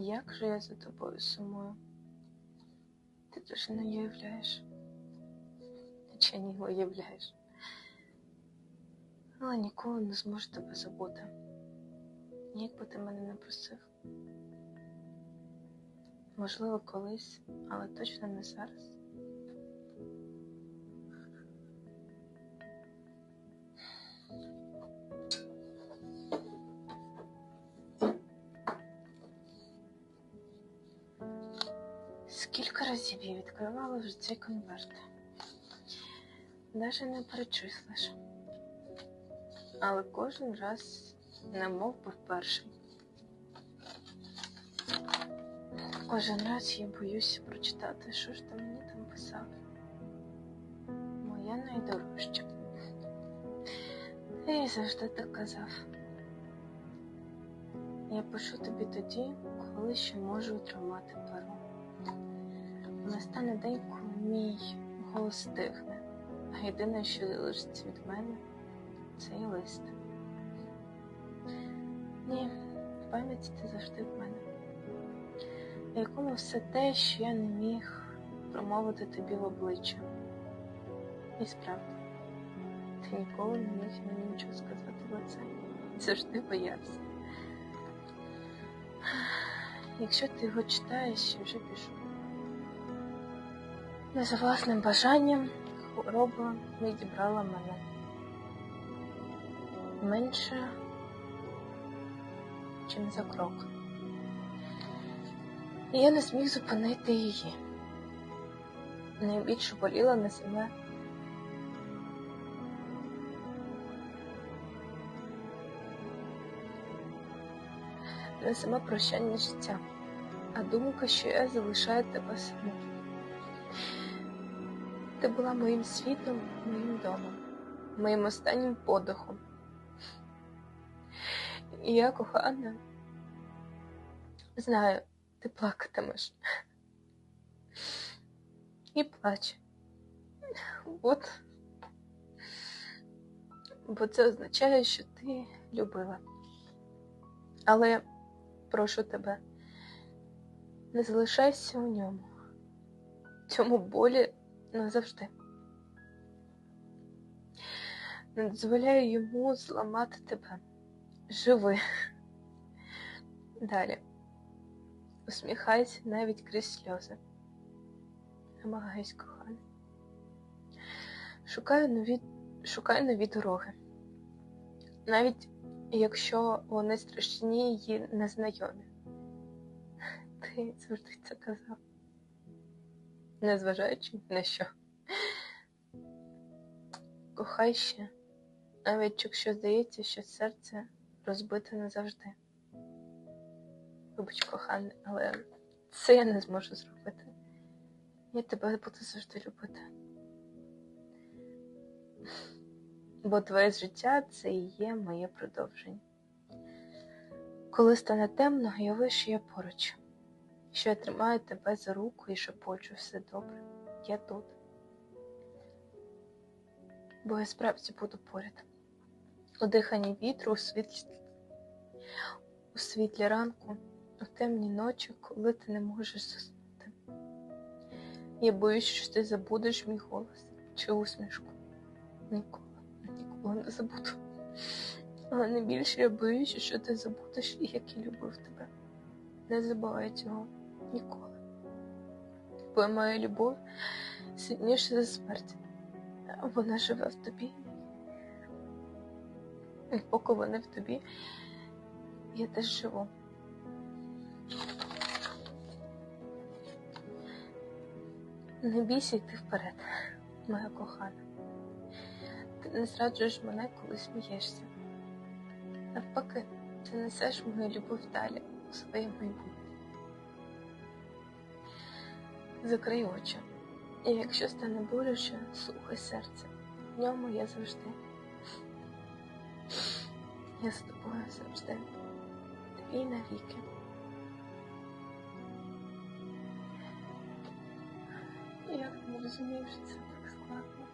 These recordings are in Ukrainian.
Як же я за тобою сумую? Ти дуже не уявляєш. Чи не уявляєш? Але ніколи не зможу тебе забути. Як би ти мене не просив. Можливо, колись, але точно не зараз. Скільки разів я відкривала вже цей конверт? Навіть не перечислиш. Але кожен раз не мов би вперше. Кожен раз я боюся прочитати, що ж ти мені там писав. Моя найдорожча. Ти завжди так казав. Я пишу тобі тоді, коли ще можу тримати перо. Настане день, коли мій голос стихне, а єдине, що залишиться від мене, цей лист. Ні, в пам'яті ти завжди в мене, в якому все те, що я не міг промовити тобі в обличчя. І справді, ти ніколи не міг мені нічого сказати в лице. Завжди боявся. Якщо ти його читаєш, я вже пішу. Не за власним бажанням хвороба відібрала мене. Менше, чим за крок. І я не зміг зупинити її. Найбільше боліла на себе. Не саме прощання життя, а думка, що я залишаю тебе саму. Ти була моїм світом, моїм домом, моїм останнім подихом. І я, кохана, знаю, ти плакатимеш. І плач. От. Бо це означає, що ти любила. Але прошу тебе, не залишайся у ньому, в цьому болі назавжди. Не дозволяю йому зламати тебе. Живи. Далі. Усміхайся навіть крізь сльози. Намагайся, коханий. Шукаю нові, шукаю нові дороги. Навіть якщо вони страшні і незнайомі. Ти завжди це казав незважаючи на що. Кохай ще, навіть якщо здається, що серце розбите назавжди. Вибач, коханий, але це я не зможу зробити. Я тебе буду завжди любити. Бо твоє життя це і є моє продовження. Коли стане темно, уяви, що я поруч що я тримаю тебе за руку і шепочу все добре. Я тут. Бо я справді буду поряд. У диханні вітру, у світлі, у світлі ранку, у темній ночі, коли ти не можеш заснути. Я боюсь, що ти забудеш мій голос чи усмішку. Ніколи, ніколи не забуду. Але найбільше я боюся, що ти забудеш, як я любив тебе. Не забувай цього ніколи. Бо моя любов сильніша за смерть. Вона живе в тобі. І поки вона в тобі, я теж живу. Не бійся йти вперед, моя кохана. Ти не зраджуєш мене, коли смієшся. Навпаки, ти несеш мою любов далі у своє майбутнє. Закрий очі, і якщо стане боляче, слухай серце. В ньому я завжди. Я з тобою завжди. Твій навіки. Я не розумію, що це так складно.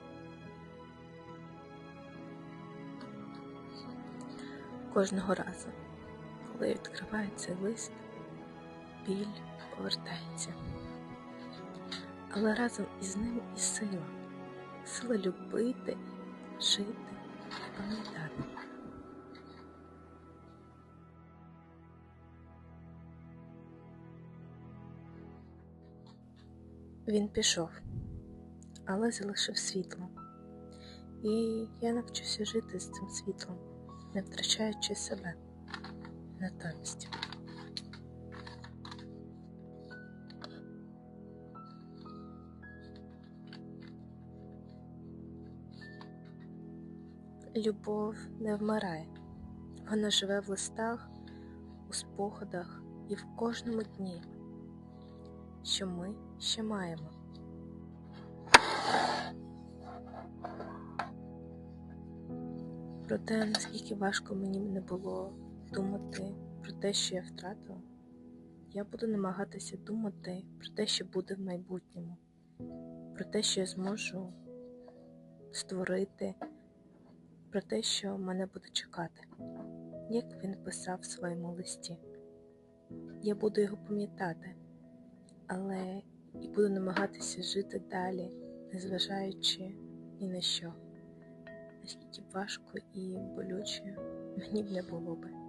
Кожного разу, коли я відкриваю цей лист, біль повертається. Але разом із ним і сила. Сила любити, жити, пам'ятати. Він пішов, але залишив світло. І я навчуся жити з цим світлом, не втрачаючи себе натомість. Любов не вмирає. Вона живе в листах, у спогадах і в кожному дні, що ми ще маємо. Проте, наскільки важко мені не було думати про те, що я втратила, я буду намагатися думати про те, що буде в майбутньому, про те, що я зможу створити, про те, що мене буде чекати, як він писав в своєму листі. Я буду його пам'ятати, але і буду намагатися жити далі, незважаючи ні на що наскільки важко і болюче мені б не було би.